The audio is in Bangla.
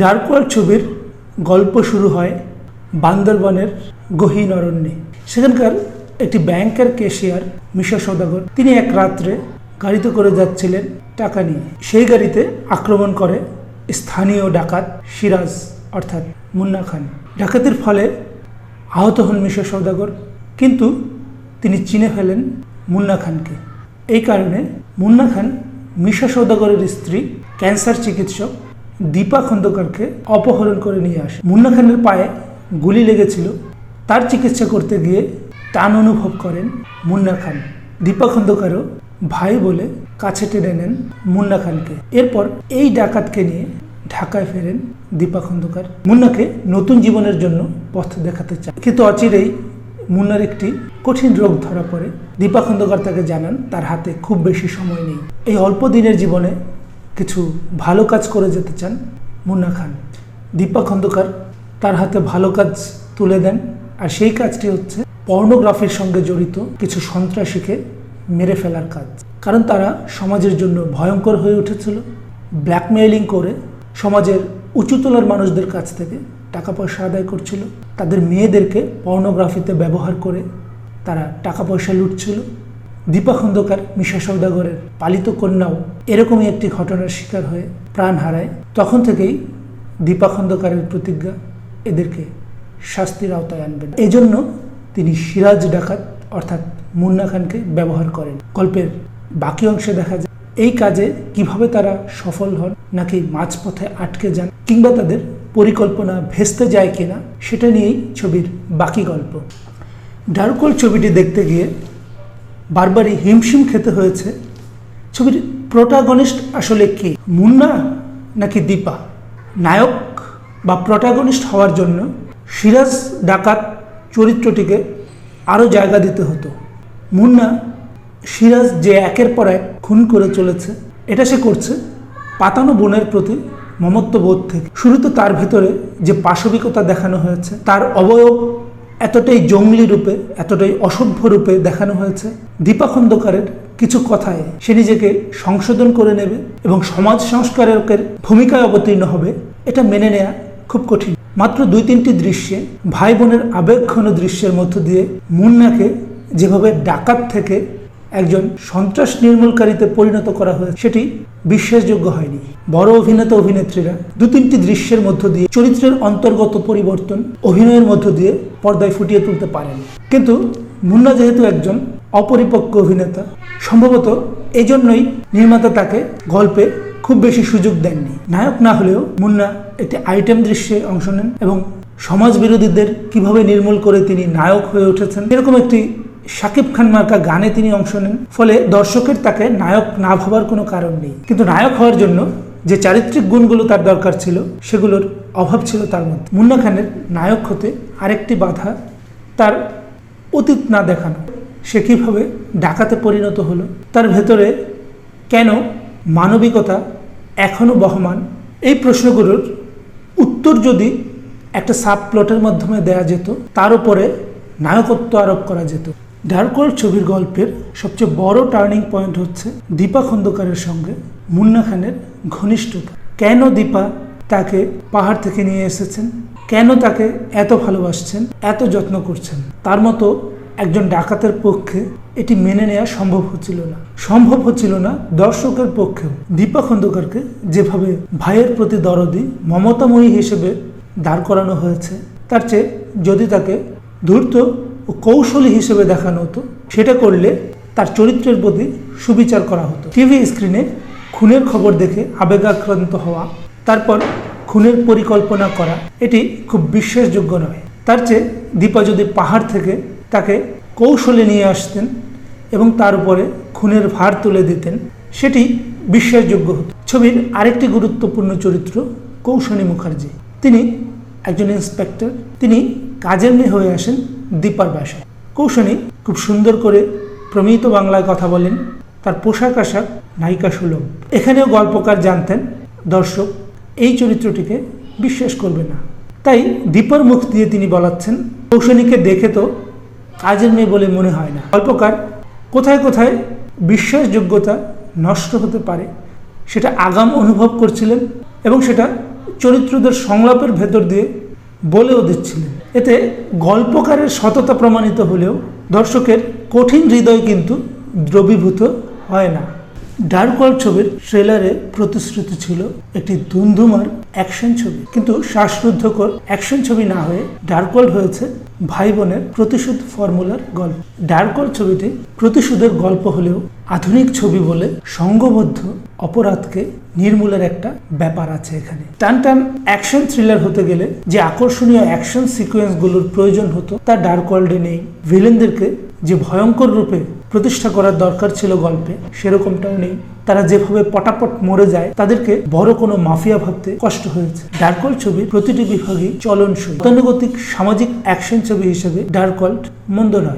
ডার্ক ওয়ার্ল্ড ছবির গল্প শুরু হয় বান্দরবনের গহীন অরণ্যে। সেখানকার একটি ব্যাংকের ক্যাশিয়ার মিশা সদাগর তিনি এক রাত্রে গাড়িতে করে যাচ্ছিলেন টাকা নিয়ে। সেই গাড়িতে আক্রমণ করে স্থানীয় ডাকাত সিরাজ, অর্থাৎ মুন্না খান। ডাকাতের ফলে আহত হন মিশা সৌদাগর কিন্তু তিনি চিনে ফেলেন মুন্না খানকে। এই কারণে মুন্না খান মিশা সৌদাগরের স্ত্রী ক্যান্সার চিকিৎসক দীপা খন্দকারকে অপহরণ করে নিয়ে আসে। মুন্না খানের পায়ে গুলি লেগেছিল। তার চিকিৎসা করতে গিয়ে টান অনুভব করেন মুন্না খান। দীপা খন্দকারও ভাই বলে কাছে টেনে নেন মুন্না খানকে। এরপর এই ডাকাতকে নিয়ে ঢাকায় ফেরেন দীপা খন্দকার। মুন্নাকে নতুন জীবনের জন্য পথ দেখাতে চায়। কিন্তু অচিরেই মুন্নার একটি কঠিন রোগ ধরা পড়ে। দীপা খন্দকার তাকে জানান, তার হাতে খুব বেশি সময় নেই। এই অল্প দিনের জীবনে কিছু ভালো কাজ করে যেতে চান মুন্না খান। দীপা খন্দকার তার হাতে ভালো কাজ তুলে দেন আর সেই কাজটি হচ্ছে পর্নোগ্রাফির সঙ্গে জড়িত কিছু সন্ত্রাসীকে মেরে ফেলার কাজ। কারণ তারা সমাজের জন্য ভয়ঙ্কর হয়ে উঠেছিল। ব্ল্যাকমেইলিং করে সমাজের উঁচুতলার মানুষদের কাছ থেকে টাকা পয়সা আদায় করছিল। তাদের মেয়েদেরকে পর্নোগ্রাফিতে ব্যবহার করে তারা টাকা পয়সা লুটছিল। দীপা খন্দকার, মিশা সৌদাগরের পালিত কন্যাও এরকমই একটি ঘটনার শিকার হয়ে প্রাণ হারায়। তখন থেকেই দীপা খন্দকারের প্রতিজ্ঞা এদেরকে শাস্তির আওতায় আনবেন এজন্য তিনি সিরাজ ডাকাত অর্থাৎ মুন্না খানকে ব্যবহার করেন। গল্পের বাকি অংশে দেখা যায়, এই কাজে কীভাবে তারা সফল হন, নাকি মাঝপথে আটকে যান, কিংবা তাদের পরিকল্পনা ভেস্তে যায় কিনা, সেটা নিয়েই ছবির বাকি গল্প। ডার্কোল ছবিটি দেখতে গিয়ে বারবারই হিমশিম খেতে হয়েছে। ছবির প্রোটাগনিস্ট আসলে কে? মুন্না নাকি দীপা? নায়ক বা প্রোটাগনিস্ট হওয়ার জন্য সিরাজ ডাকাত চরিত্রটিকে আরও জায়গা দিতে হতো। মুন্না সিরাজ যে একের পর এক খুন করে চলেছে, এটা সে করছে পাতানো বোনের প্রতি মমত্ববোধ থেকে। শুরুতে তার ভেতরে যে পাশবিকতা দেখানো হয়েছে, তার অবয়ব এতটাই জঙ্গলি রূপে, এতটাই অসভ্য রূপে দেখানো হয়েছে। দীপা খন্দকারের কিছু কথায় সে নিজেকে সংশোধন করে নেবে এবং সমাজ সংস্কারকের ভূমিকায় অবতীর্ণ হবে, এটা মেনে নেয়া খুব কঠিন। মাত্র দুই তিনটি দৃশ্যে ভাই বোনের আবেগঘন দৃশ্যের মধ্য দিয়ে মুন্নাকে যেভাবে ডাকাত থেকে একজন সন্ত্রাস নির্মূলকারীতে পরিণত করা হয়েছে, সেটি বিশ্বাসযোগ্য হয়নি। বড় অভিনেতা, অভিনেত্রীরা দু তিনটি দৃশ্যের মধ্য দিয়ে চরিত্রের অন্তর্গত পরিবর্তন অভিনয়ের মধ্য দিয়ে পর্দায় ফুটিয়ে তুলতে পারেন। কিন্তু মুন্না যেহেতু একজন অপরিপক্ক অভিনেতা, সম্ভবত এই জন্যই নির্মাতা তাকে গল্পে খুব বেশি সুযোগ দেননি। নায়ক না হলেও মুন্না একটি আইটেম দৃশ্যে অংশ নেন এবং সমাজ বিরোধীদের কীভাবে নির্মূল করে তিনি নায়ক হয়ে উঠেছেন, এরকম একটি শাকিব খান মার্কা গানে তিনি অংশ নেন। ফলে দর্শকের তাকে নায়ক না ভাবার কোনো কারণ নেই। কিন্তু নায়ক হওয়ার জন্য যে চারিত্রিক গুণগুলো তার দরকার ছিল, সেগুলোর অভাব ছিল তার মধ্যে। মুন্না খানের নায়ক হতে আরেকটি বাধা তার অতীত না দেখানো। সে কীভাবে ডাকাতে পরিণত হলো, তার ভেতরে কেন মানবিকতা এখনও বহমান, এই প্রশ্নগুলোর উত্তর যদি একটা সাব প্লটের মাধ্যমে দেয়া যেত, তার উপরে নায়কত্ব আরোপ করা যেত। ডার্কোর ছবির গল্পের সবচেয়ে বড় টার্নিং পয়েন্ট হচ্ছে দীপা খন্দকারের সঙ্গে মুন্না খানের ঘনিষ্ঠতা। কেন দীপা তাকে পাহাড় থেকে নিয়ে এসেছেন? কেন তাকে এত ভালোবাসছেন? এত যত্ন করছেন? তার মতো একজন ডাকাতের পক্ষে এটি মেনে নেওয়া সম্ভব হচ্ছিল না। সম্ভব হচ্ছিল না দর্শকের পক্ষেও। দীপা খন্দকারকে যেভাবে ভাইয়ের প্রতি দরদি, মমতাময়ী হিসেবে দাঁড় করানো হয়েছে, তার চেয়ে যদি তাকে ধূর্ত ও কৌশলী হিসেবে দেখানো হতো। সেটা করলে তার চরিত্রের প্রতি সুবিচার করা হতো। টিভি স্ক্রিনে খুনের খবর দেখে আবেগাক্রান্ত হওয়া, তারপর খুনের পরিকল্পনা করা, এটি খুব বিশ্বাসযোগ্য নয়। তার চেয়ে দীপা যদি পাহাড় থেকে তাকে কৌশলে নিয়ে আসতেন এবং তার উপরে খুনের ভার তুলে দিতেন, সেটি বিশ্বাসযোগ্য হতো। ছবির আরেকটি গুরুত্বপূর্ণ চরিত্র কৌশনী মুখার্জি। তিনি একজন ইন্সপেক্টর। তিনি কাজের মেয়ে হয়ে আসেন দীপার বাসায় কৌশনী খুব সুন্দর করে প্রমিত বাংলায় কথা বলেন। তার পোশাক আশাক, নায়িকা সুলভ। এখানেও গল্পকার জানতেন, দর্শক, এই চরিত্রটিকে বিশ্বাস করবে না। তাই দীপার মুখ দিয়ে তিনি বলাচ্ছেন, কৌশনীকে দেখে তো কাজের মেয়ে বলে মনে হয় না। গল্পকার, কোথায় কোথায় বিশ্বাসযোগ্যতা নষ্ট হতে পারে, সেটা আগাম অনুভব করছিলেন এবং সেটা চরিত্রদের সংলাপের ভেতর দিয়ে বলেও দিচ্ছিলেন। এতে গল্পকারের সততা প্রমাণিত হলেও দর্শকের কঠিন হৃদয় কিন্তু দ্রবীভূত হয় না। ডার্ক ওয়ার্ল্ড ছবির ট্রেলারে প্রতিশ্রুতি ছিল একটি ধুমধুমার অ্যাকশন ছবি। কিন্তু শ্বাসরুদ্ধকর অ্যাকশন ছবি না হয়ে ডার্ক ওয়ার্ল্ড হয়েছে ভাই বোনের প্রতিশোধ ফর্মুলার গল্প। ডার্ক ওয়ার্ল্ড ছবিটি প্রতিশোধের গল্প হলেও আধুনিক ছবি বলে সংঘবদ্ধ অপরাধকে নির্মূলের একটা ব্যাপার আছে এখানে। টান টান অ্যাকশন থ্রিলার হতে গেলে যে আকর্ষণীয় অ্যাকশন সিকোয়েন্সগুলোর প্রয়োজন হতো, তা ডার্ক ওয়ার্ল্ডে নেই। ভিলেনদেরকে যে ভয়ঙ্কর রূপে প্রতিষ্ঠা করার দরকার ছিল গল্পে, সেরকমটাও নেই। তারা যেভাবে পটাপট মরে যায়, তাদেরকে বড় কোনো মাফিয়া ভাবতে কষ্ট হয়েছে। ডার্কওয়াল্ড ছবির প্রতিটি বিভাগই চলনসই। গতানুগতিক সামাজিক অ্যাকশন ছবি হিসেবে ডার্কওয়াল্ড মন্দ নয়।